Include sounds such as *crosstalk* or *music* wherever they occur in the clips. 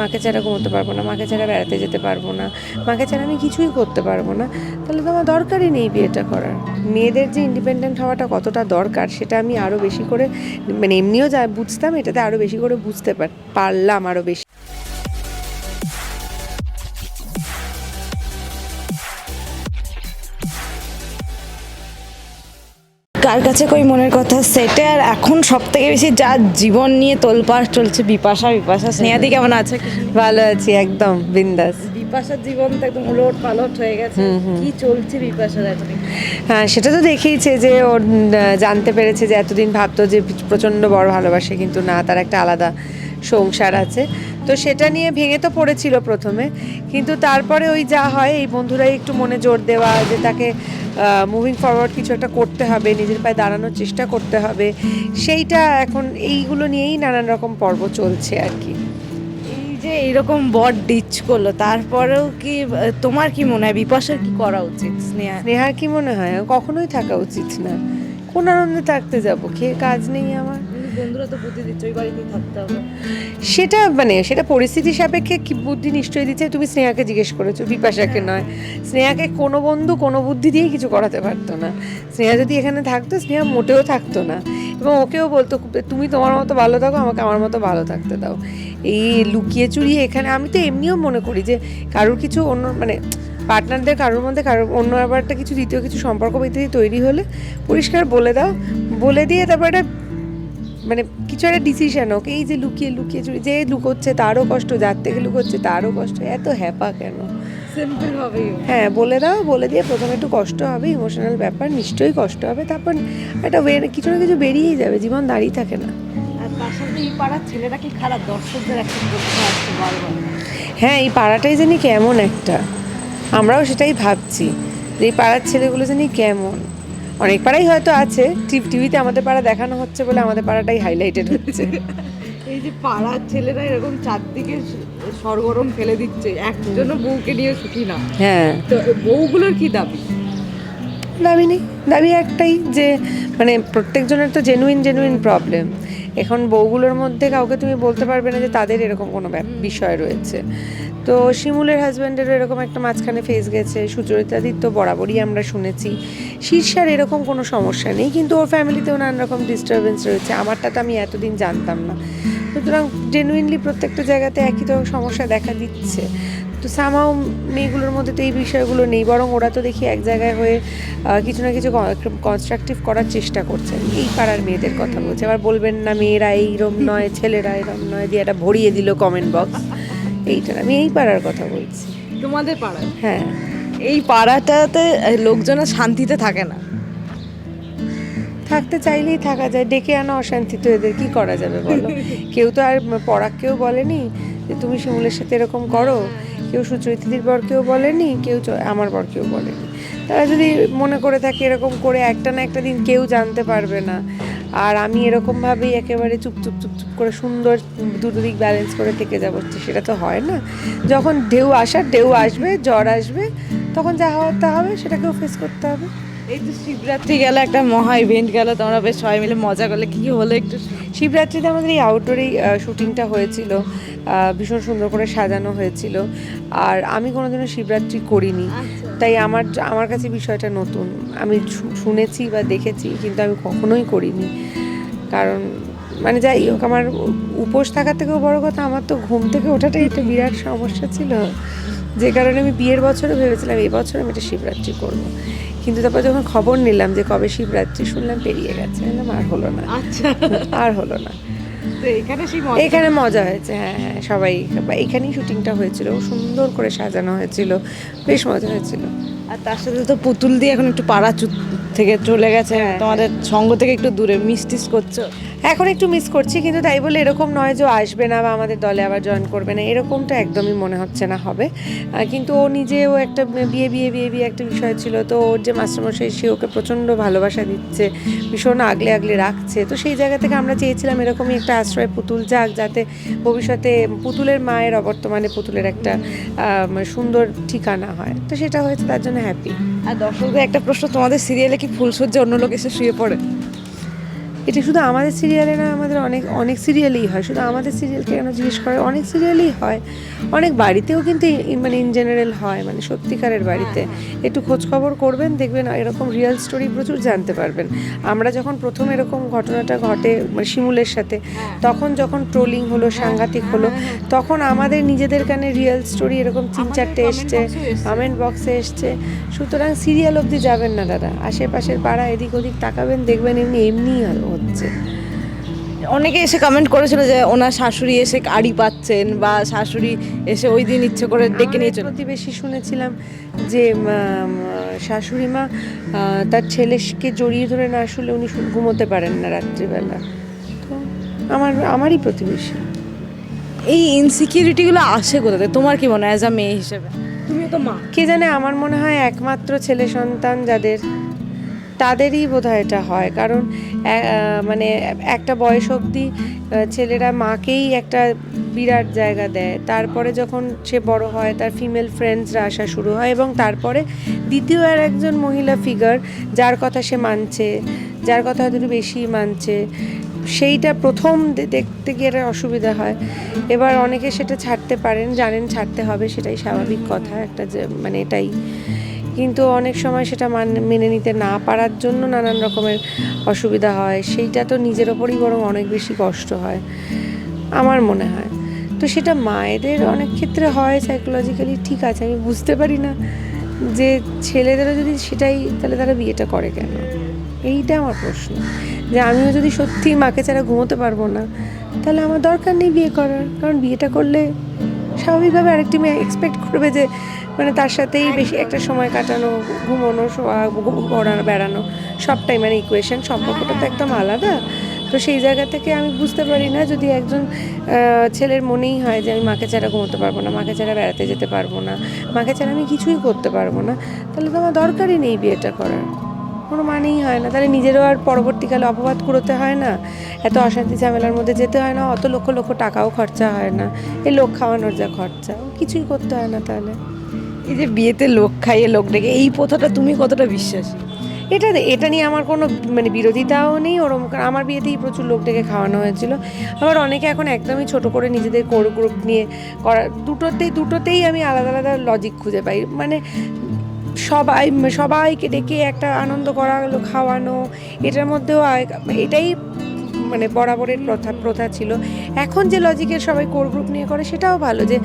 মাকে ছাড়া ঘুমোতে পারব না, মাকে ছাড়া বেড়াতে যেতে পারব না, মাকে ছাড়া আমি কিছুই করতে পারব না। তাহলে তো আমার দরকারই নেই বিয়েটা করার। মেয়েদের যে ইন্ডিপেন্ডেন্ট হওয়াটা কতটা দরকার সেটা আমি আরও বেশি করে মানে এমনিও যা বুঝতাম এটাতে আরও বেশি করে বুঝতে পার- পারলাম আরও বেশি। কার কাছে কই মনের কথা সেটে? আর এখন সব থেকে বেশি যা জীবন নিয়ে তোলপাড় চলছে বিপাশা বিপাশা স্নেহাদি কেমন আছে? ভালো আছি একদম বিন্দাস। বিপাশার জীবন তো একদম উলট পালট হয়ে গেছে। কি চলছে বিপাশার এখন? হ্যাঁ সেটা তো দেখেইছে যে ও জানতে পেরেছে যে এতদিন ভাবতো যে প্রচণ্ড বড় ভালোবাসে কিন্তু না তার একটা আলাদা সংসার আছে। তো সেটা নিয়ে ভেঙে তো পড়েছিল প্রথমে। কিন্তু তারপরে ওই যা হয় এই বন্ধুরাই একটু মনে জোর দেওয়া যে তাকে মুভিং ফরওয়ার্ড কিছু একটা করতে হবে নিজের পায়ে দাঁড়ানোর চেষ্টা করতে হবে। সেইটা এখন এইগুলো নিয়েই নানান রকম পর্ব চলছে আর কি। এই যে এরকম বড ডিচ করল তারপরেও কি তোমার কি মনে হয় বিপাশার কি করা উচিত স্নেহা? স্নেহার কি মনে হয়? কখনোই থাকা উচিত না। কোন আনন্দে থাকতে যাব? খেয়ে কাজ নেই আমার। বন্ধুরা তো বুদ্ধি দিচ্ছে ওই বাড়িতেই থাকতে হবে। সেটা মানে সেটা পরিস্থিতি সাপেক্ষে কি বুদ্ধি নিশ্চয়ই দিচ্ছে তুমি স্নেহাকে জিজ্ঞেস করেছ বিপাশাকে নয়। স্নেহাকে কোনো বন্ধু কোনো বুদ্ধি দিয়ে কিছু করাতে পারতো না। স্নেহা যদি এখানে থাকতো স্নেহা মোটেও থাকতো না। এবং ওকেও বলতো তুমি তোমার মতো ভালো থাকো আমাকে আমার মতো ভালো থাকতে দাও। এই লুকিয়ে চুরিয়ে এখানে আমি তো এমনিও মনে করি যে কারোর কিছু অন্য মানে পার্টনারদের কারোর মধ্যে কারোর অন্য আবার একটা কিছু দ্বিতীয় কিছু সম্পর্ক ইত্যাদি তৈরি হলে পরিষ্কার বলে দাও বলে দিয়ে তারপর একটা মানে কিছু একটা ডিসিশন হোক এই যে লুকিয়ে লুকিয়ে চুরি যে লুকোচ্ছে তারও কষ্ট যার থেকে লুকোচ্ছে তারও কষ্ট এত হ্যাপা কেন? সিম্পল হবেই হ্যাঁ বলে দাও বলে দিয়ে প্রথমে একটু কষ্ট হবে ইমোশনাল ব্যাপার নিশ্চয়ই কষ্ট হবে তারপর একটা ওয়ে- কিছু না কিছু বেরিয়েই যাবে জীবন দাঁড়িয়ে থাকে না। আর এই পাড়ার ছেলেরা কি খারাপ? দর্শকদের একটা প্রশ্ন আসছে বারবার। হ্যাঁ এই পাড়াটাই জানি কেমন একটা আমরাও সেটাই ভাবছি যে এই পাড়ার ছেলেগুলো জানি কেমন। অনেক পাড়াই হয়তো আছে টিভিতে আমাদের পাড়া দেখানো হচ্ছে বলে আমাদের পাড়াটাই হাইলাইটেড হচ্ছে। এই যে পাড়ার ছেলেরা এরকম চারদিকে সরগরম ফেলে দিচ্ছে একজনও বউকে নিয়ে সুখী না। হ্যাঁ। তো বউগুলোর কি দাবি? দাবি নেই। দাবি একটাই যে মানে প্রত্যেকজনের তো জেনুইন জেনুইন প্রবলেম এখন বউগুলোর মধ্যে কাউকে তুমি বলতে পারবে না যে তাদের এরকম কোনো বিষয় রয়েছে। তো শিমুলের হাজব্যান্ডেরও এরকম একটা মাঝখানে ফেস গেছে সুচরিতাদির তো বরাবরই আমরা শুনেছি। শীর্ষার এরকম কোনো সমস্যা নেই, কিন্তু ওর ফ্যামিলিতেও নানান রকম ডিস্টারবেন্স রয়েছে। আমারটা তো আমি এতদিন জানতাম না। সুতরাং জেনুইনলি প্রত্যেকটা জায়গাতে একই তো সমস্যা দেখা দিচ্ছে। তো সামাও মেয়েগুলোর মধ্যে তো এই বিষয়গুলো নেই, বরং ওরা তো দেখি এক জায়গায় হয়ে কিছু না কিছু কনস্ট্রাকটিভ করার চেষ্টা করছে এই পাড়ার মেয়েদের কথা বলছে। আবার বলবেন না, মেয়েরা এইরম নয়, ছেলেরা এরম নয়, দিয়ে একটা ভরিয়ে দিল কমেন্ট বক্স এইটা আমি এই পাড়ার কথা বলছি। তোমাদের পাড়া হ্যাঁ। এই পাড়াটাতে লোকজন শান্তিতে থাকে না। থাকতে চাইলেই থাকা যায় ডেকে আনা অশান্তি তো এদের কি করা যাবে বলো? *laughs* কেউ তো আর পরাগ কেউ বলেনি যে তুমি শিমুলের সাথে এরকম করো। কেউ সুচরিতিদির বর কেউ বলেনি কেউ আমার বর কেউ বলেনি। তারা যদি মনে করে থাকে এরকম করে একটা না একটা দিন কেউ জানতে পারবে না। আর আমি এরকমভাবেই একেবারে চুপ চুপ চুপ চুপ করে সুন্দর দুটো দিক ব্যালেন্স করে থেকে যাব। সেটা তো হয় না। যখন ঢেউ আসার ঢেউ আসবে জ্বর আসবে তখন যা হওয়ার তা হবে সেটাকেও ফেস করতে হবে। এই যে শিবরাত্রি গেল একটা মহা ইভেন্ট গেল তোমরা বেশ সবাই মিলে মজা করলে কী হলো একটু শিবরাত্রিতে আমাদের এই আউটডোরেই শুটিংটা হয়েছিল। ভীষণ সুন্দর করে সাজানো হয়েছিল। আর আমি কোনোদিনও শিবরাত্রি করিনি। তাই আমার আমার কাছে বিষয়টা নতুন। আমি শুনেছি বা দেখেছি কিন্তু আমি কখনোই করিনি। কারণ মানে যাই হোক আমার উপোস থাকার থেকেও বড় কথা আমার তো ঘুম থেকে ওঠাটাই একটা বিরাট সমস্যা ছিল। যে কারণে আমি বিয়ের বছরও ভেবেছিলাম এই বছর আমি এটা শিবরাত্রি করব। কিন্তু তারপর যখন খবর নিলাম যে কবে শিবরাত্রি শুনলাম পেরিয়ে গেছে। আর হলো না। আচ্ছা। আর হলো না। এখানে মজা। হয়েছে হ্যাঁ হ্যাঁ সবাই এখানেই শুটিংটা হয়েছিল সুন্দর করে সাজানো হয়েছিল বেশ মজা হয়েছিল। আর তার সাথে তো পুতুল দিয়ে এখন একটু পাড়া থেকে চলে গেছে। হ্যাঁ, তোমাদের সঙ্গ থেকে একটু দূরে মিস্টিস করছ? এখন একটু মিস করছি কিন্তু তাই বলে এরকম নয় যে ও আসবে না বা আমাদের দলে আবার জয়েন করবে না এরকমটা একদমই মনে হচ্ছে না হবে। কিন্তু ও নিজেও একটা বিয়ে বিয়ে বিয়ে বিয়ে একটা বিষয় ছিল তো ওর যে মাস্টারমশাই সে ওকে প্রচণ্ড ভালোবাসা দিচ্ছে ভীষণ আগলে আগলে রাখছে তো সেই জায়গা থেকে আমরা চেয়েছিলাম এরকমই একটা আশ্রয় পুতুল যাক যাতে ভবিষ্যতে পুতুলের মায়ের অবর্তমানে পুতুলের একটা সুন্দর ঠিকানা হয় তো সেটা হয়েছে তার জন্য হ্যাপি আর দর্শকদের একটা প্রশ্ন তোমাদের সিরিয়ালে কি ফুলসজ্জা অন্য লোক এসে শুয়ে পড়ে? এটা শুধু আমাদের সিরিয়ালে না আমাদের অনেক অনেক সিরিয়ালেই হয়। শুধু আমাদের সিরিয়ালকে কেন জিজ্ঞেস করে? অনেক সিরিয়ালেই হয়। অনেক বাড়িতেও কিন্তু মানে ইন জেনারেল হয় মানে সত্যিকারের বাড়িতে। একটু খোঁজখবর করবেন দেখবেন এরকম রিয়েল স্টোরি প্রচুর জানতে পারবেন। আমরা যখন প্রথম এরকম ঘটনাটা ঘটে মানে শিমুলের সাথে তখন যখন ট্রোলিং হলো সাংঘাতিক হলো তখন আমাদের নিজেদের কানে রিয়েল স্টোরি এরকম তিন চারটে এসছে কমেন্ট বক্সে এসছে। সুতরাং সিরিয়াল অবধি যাবেন না দাদা। আশেপাশের পাড়া এদিক ওদিক তাকাবেন দেখবেন এমনি এমনিই হচ্ছে। অনেকে এসে কমেন্ট করেছিল যে ওনার শাশুড়ি এসে আড়ি পাচ্ছেন বা শাশুড়ি এসে ওই দিন ইচ্ছে করে ডেকে আমার নিয়ে চলে প্রতিবেশী শুনেছিলাম যে শাশুড়ি মা তার ছেলেকে জড়িয়ে ধরে না আসলে উনি ঘুমোতে পারেন না রাত্রিবেলা। তো আমার আমারই প্রতিবেশী। এই ইনসিকিউরিটিগুলো আসে কোথাতে তোমার কি মনে হয়? অ্যাজ আ মেয়ে হিসেবে। তুমিও তো মা। কে জানে আমার মনে হয় একমাত্র ছেলে সন্তান যাদের তাদেরই বোধহয় এটা হয়। কারণ মানে একটা বয়স অবধি ছেলেরা মাকেই একটা বিরাট জায়গা দেয়। তারপরে যখন সে বড় হয়, তার ফিমেল ফ্রেন্ডসরা আসা শুরু হয় এবং তারপরে দ্বিতীয় আর একজন মহিলা ফিগার যার কথা সে মানছে, যার কথা হয়তো বেশি মানছে, সেইটা প্রথম দেখতে গিয়ে একটা অসুবিধা হয়। এবার অনেকে সেটা ছাড়তে পারেন, জানেন ছাড়তে হবে সেটাই স্বাভাবিক কথা, একটা মানে এটাই। কিন্তু অনেক সময় সেটা মান নিতে না পারার জন্য নানান রকমের অসুবিধা হয়। সেইটা তো নিজের ওপরই বরং অনেক বেশি কষ্ট হয়, আমার মনে হয়। তো সেটা মায়েদের অনেক ক্ষেত্রে হয় সাইকোলজিক্যালি ঠিক আছে, আমি বুঝতে পারি না যে ছেলেদেরও যদি সেটাই, তাহলে তারা বিয়েটা করে কেন? এইটা আমার প্রশ্ন। যে আমিও যদি সত্যি মাকে ছাড়া ঘুমোতে পারব না, তাহলে আমার দরকার নেই বিয়ে করার। কারণ বিয়েটা করলে স্বাভাবিকভাবে আরেকটি মেয়ে এক্সপেক্ট করবে যে মানে তার সাথেই বেশি একটা সময় কাটানো, ঘুমোনো ঘোরানো বেড়ানো সবটাই মানে ইকুয়েশন সম্পর্কটা তো একদম আলাদা। তো সেই জায়গা থেকে আমি বুঝতে পারি না যদি একজন ছেলের মনেই হয় যে আমি মাকে ছাড়া ঘুমোতে পারব না, মাকে ছাড়া বেড়াতে যেতে পারব না, মাকে ছাড়া আমি কিছুই করতে পারব না, তাহলে তো আমার দরকারই নেই বিয়েটা করার। কোনো মানেই হয় না। তাহলে নিজেরও আর পরবর্তীকালে অপবাদ কুড়োতে হয় না? এত অশান্তি ঝামেলার মধ্যে যেতে হয় না? অত লক্ষ লক্ষ টাকাও খরচা হয় না। এই লোক খাওয়ানোর যা খরচা, কিছুই করতে হয় না তাহলে। এই যে বিয়েতে লোক খাইয়ে লোক ডেকে এই প্রথাটা তুমি কতটা বিশ্বাসী? এটা এটা নিয়ে আমার কোনো মানে বিরোধিতাও নেই ওরম আমার বিয়েতেই প্রচুর লোক ডেকে খাওয়ানো হয়েছিল। আবার অনেকে এখন একদমই ছোট করে নিজেদের কোর গ্রুপ নিয়ে করা দুটোতেই দুটোতেই আমি আলাদা আলাদা লজিক খুঁজে পাই। মানে সবাই, সবাইকে ডেকে একটা আনন্দ করা খাওয়ানো, এটার মধ্যেও এটাই মানে বরাবরের প্রথা প্রথা ছিল। এখন যে লজিকের সবাই কোর গ্রুপ নিয়ে করে, সেটাও ভালো যে,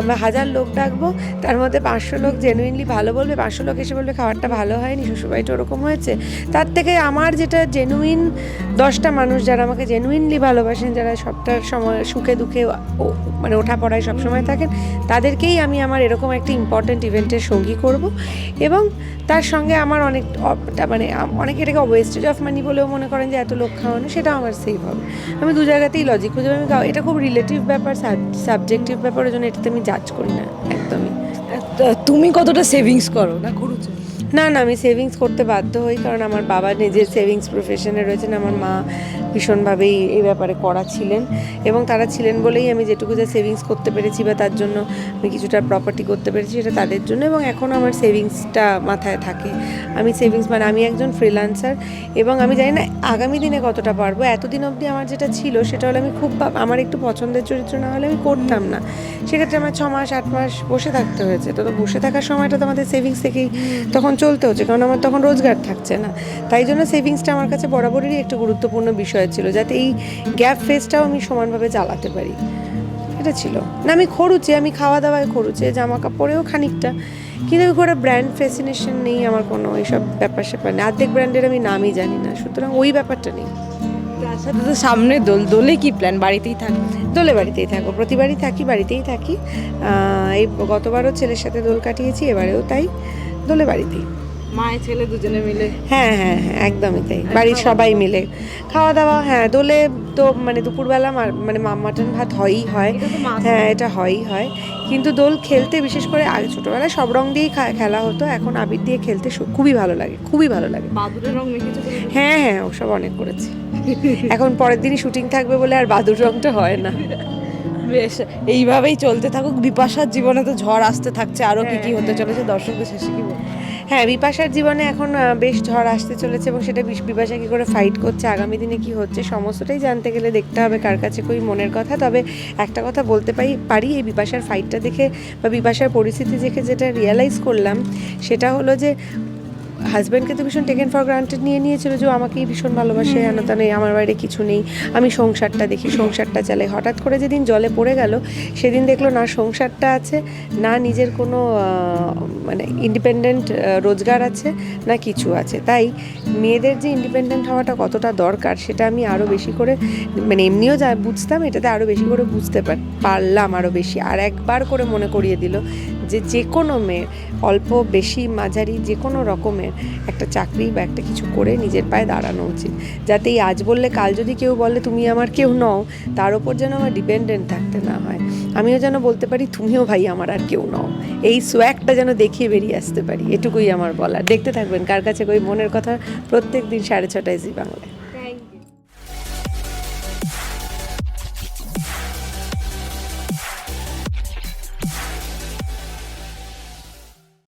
আমরা হাজার লোক ডাকবো, তার মধ্যে পাঁচশো লোক জেনুইনলি ভালো বলবে, পাঁচশো লোক এসে বলবে, খাবারটা ভালো হয়নি শ্বশুরবাড়িটা ওরকম হয়েছে। তার থেকে আমার যেটা জেনুইন দশটা মানুষ যারা আমাকে জেনুইনলি ভালোবাসেন, যারা সবটার সময় সুখে দুঃখে মানে ওঠা পড়ায় সবসময় থাকেন, তাদেরকেই আমি আমার এরকম একটা ইম্পর্ট্যান্ট ইভেন্টের সঙ্গী করব। এবং তার সঙ্গে আমার অনেক মানে অনেকে এটাকে ওয়েস্টেজ অফ মানি বলেও মনে করেন যে, এত লোক খাওয়ানো, সেটাও আমার সেভ হবে। আমি দু জায়গাতেই লজিক খুঁজে। আমি এটা খুব রিলেটিভ ব্যাপার সাবজেক্টিভ ব্যাপার ওই জন্য এটাতে আমি জাজ করি না একদমই। তুমি কতটা সেভিংস করো না খরচ না না আমি সেভিংস করতে বাধ্য হই কারণ আমার বাবা নিজের সেভিংস প্রফেশনে রয়েছেন। আমার মা ভীষণভাবেই এই ব্যাপারে করা ছিলেন এবং তারা ছিলেন বলেই আমি যেটুকু যা সেভিংস করতে পেরেছি বা তার জন্য আমি কিছুটা প্রপার্টি করতে পেরেছি সেটা তাদের জন্য এবং এখনও আমার সেভিংসটা মাথায় থাকে। আমি সেভিংস মানে আমি একজন ফ্রিল্যান্সার এবং আমি জানি না আগামী দিনে কতটা পারব এতদিন অবধি আমার যেটা ছিল সেটা হলে আমি খুব আমার একটু পছন্দের চরিত্র না হলে আমি করতাম না। সেক্ষেত্রে আমার ছ মাস আট মাস বসে থাকতে হয়েছে। তো বসে থাকার সময়টা তো আমাদের সেভিংস থেকেই তখন চলতে হচ্ছে, কারণ আমার তখন রোজগার থাকছে না। তাই জন্য সেভিংসটা আমার কাছে বরাবরই একটা গুরুত্বপূর্ণ বিষয় ছিল যাতে এই গ্যাপ ফেসটাও আমি সমানভাবে চালাতে পারি। এটা ছিল। না আমি খরুচে আমি খাওয়া দাওয়ায় খরুচে জামা কাপড়েও খানিকটা। কিন্তু আমি কোনো ব্র্যান্ড ফ্যাসিনেশন নেই আমার কোনো এইসব ব্যাপার স্যাপার নেই। অর্ধেক ব্র্যান্ডের আমি নামই জানি না সুতরাং ওই ব্যাপারটা নেই। তার সাথে তো সামনে দোল দোলে কি প্ল্যান বাড়িতেই থাক। দোলে বাড়িতেই থাকব প্রতিবারই থাকি বাড়িতেই থাকি। এই গতবারও ছেলের সাথে দোল কাটিয়েছি এবারেও তাই। দোলে বাড়িতেই। মায়ের ছেলে দুজনে মিলে। হ্যাঁ হ্যাঁ হ্যাঁ একদমই তাই। বাড়ির সবাই মিলে। খাওয়া দাওয়া হ্যাঁ দোলে তো মানে দুপুরবেলা মা- মানে মা মাটন ভাত হয়ই হয়। হ্যাঁ এটা হয়ই হয়। কিন্তু দোল খেলতে বিশেষ করে আগে ছোটোবেলায় সব রং দিয়েই খা- খেলা হতো। এখন আবির দিয়ে খেলতে খুবই ভালো লাগে খুবই ভালো লাগে? হ্যাঁ হ্যাঁ ওসব অনেক করেছি। এখন পরের দিনই শুটিং থাকবে বলে আর বাদুর রংটা হয় না। বেশ এইভাবেই চলতে থাকুক। বিপাশার জীবনে তো ঝড় আসতে থাকছে। আরও কি কি হতে চলেছে? দর্শকদের শেষে কি বলব? হ্যাঁ বিপাশার জীবনে এখন বেশ ঝড় আসতে চলেছে এবং সেটা বিপাশা কী করে ফাইট করছে, আগামী দিনে কি হচ্ছে, সমস্তটাই জানতে গেলে দেখতে হবে কার কাছে কই মনের কথা। তবে একটা কথা বলতে পারি পারি এই বিপাশার ফাইটটা দেখে বা বিপাশার পরিস্থিতি দেখে যেটা রিয়েলাইজ করলাম, সেটা হলো যে হাজব্যান্ডকে তো ভীষণ টেকেন ফর গ্রান্টেড নিয়ে নিয়েছিল যে আমাকেই ভীষণ ভালোবাসে হেন তা নেই আমার বাইরে কিছু নেই। আমি সংসারটা দেখি সংসারটা চালাই। হঠাৎ করে যেদিন জলে পড়ে গেল সেদিন দেখল না সংসারটা আছে না নিজের কোনো মানে ইন্ডিপেন্ডেন্ট রোজগার আছে না কিছু আছে। তাই মেয়েদের যে ইন্ডিপেন্ডেন্ট হওয়াটা কতটা দরকার সেটা আমি আরও বেশি করে মানে এমনিও যা বুঝতাম এটাতে আরও বেশি করে বুঝতে পার- পারলাম আরও বেশি। আর একবার করে মনে করিয়ে দিল যে যে কোনো মেয়ে অল্প, বেশি, মাঝারি যে কোনো রকমের একটা চাকরি বা একটা কিছু করে নিজের পায়ে দাঁড়ানো উচিত। যাতে এই আজ বললে কাল যদি কেউ বলে, তুমি আমার কেউ নও তার ওপর যেন আমার ডিপেন্ডেন্ট থাকতে না হয়। আমিও যেন বলতে পারি, তুমিও ভাই আমার আর কেউ নও এই সোয়াগটা যেন দেখিয়ে বেরিয়ে আসতে পারি, এটুকুই আমার বলার। দেখতে থাকবেন কার কাছে কই, মনের কথা প্রত্যেক দিন সাড়ে ছটায় জি বাংলায়।